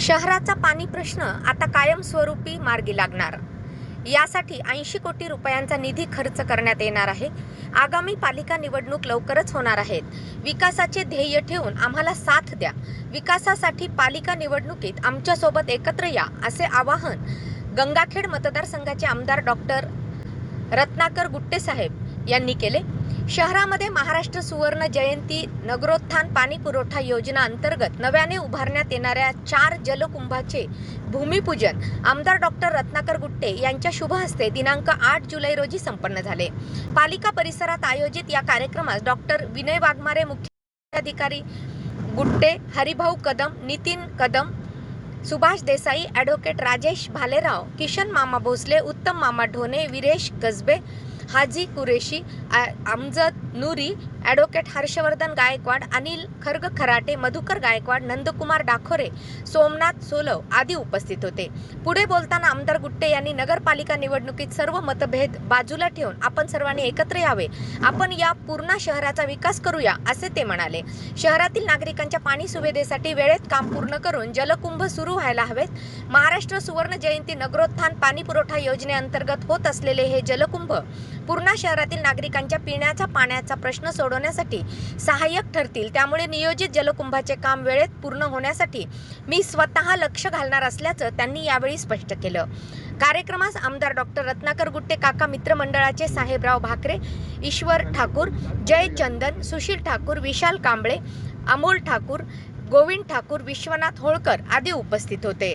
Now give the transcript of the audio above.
शहराचा पाणी प्रश्न आता कायमस्वरूपी मार्गी लागणार. यासाठी ऐंशी कोटी रुपयांचा निधी खर्च करण्यात येणार आहे. आगामी पालिका निवडणूक लवकरच होणार आहेत. विकासाचे ध्येय ठेवून आम्हाला साथ द्या. विकासासाठी पालिका निवडणुकीत आमच्यासोबत एकत्र या असे आवाहन गंगाखेड मतदारसंघाचे आमदार डॉक्टर रत्नाकर गुट्टेसाहेब यांनी केले. शहरामध्ये महाराष्ट्र सुवर्ण जयंती नगरोत्थान पाणी पुरवठा योजना अंतर्गत नव्याने उभारण्यात येणाऱ्या चार जलकुंभाचे भूमिपूजन आमदार डॉक्टर रत्नाकर गुट्टे यांच्या शुभ हस्ते दिनांक आठ जुलै रोजी संपन्न झाले. पालिका परिसरात आयोजित या कार्यक्रमास डॉक्टर विनय वाघमारे मुख्याधिकारी गुट्टे हरिभाऊ कदम नितीन कदम सुभाष देसाई ॲडव्होकेट राजेश भालेराव किशन मामा भोसले उत्तम मामा ढोणे विरेश गजबे हाजी कुरेशी अमजद नुरी ॲडव्होकेट हर्षवर्धन गायकवाड अनिल खर्ग खराटे मधुकर गायकवाड नंदकुमार डाखोरे सोमनाथ सोलव आदी उपस्थित होते. पुढे बोलताना आमदार गुट्टे यांनी नगरपालिका निवडणुकीत सर्व मतभेद बाजूला ठेवून आपण सर्वांनी एकत्र यावे. आपण या पूर्ण शहराचा विकास करूया असे ते म्हणाले. शहरातील नागरिकांच्या पाणी सुविधेसाठी वेळेत काम पूर्ण करून जलकुंभ सुरू व्हायला हवेत. महाराष्ट्र सुवर्ण जयंती नगरोत्थान पाणी पुरवठा योजनेअंतर्गत होत असलेले हे जलकुंभ पूर्णा शहरातील नागरिकांच्या पिण्याचा पाण्याचा प्रश्न सोडवण्यासाठी सहाय्यक ठरतील. त्यामुळे नियोजित जलकुंभाचे काम वेळेत पूर्ण होण्यासाठी मी स्वतः लक्ष घालणार असल्याचं त्यांनी यावेळी स्पष्ट केलं. कार्यक्रमास आमदार डॉक्टर रत्नाकर गुट्टे काका मित्रमंडळाचे साहेबराव भाकरे ईश्वर ठाकूर जय चंदन सुशील ठाकूर विशाल कांबळे अमोल ठाकूर गोविंद ठाकूर विश्वनाथ होळकर आदी उपस्थित होते.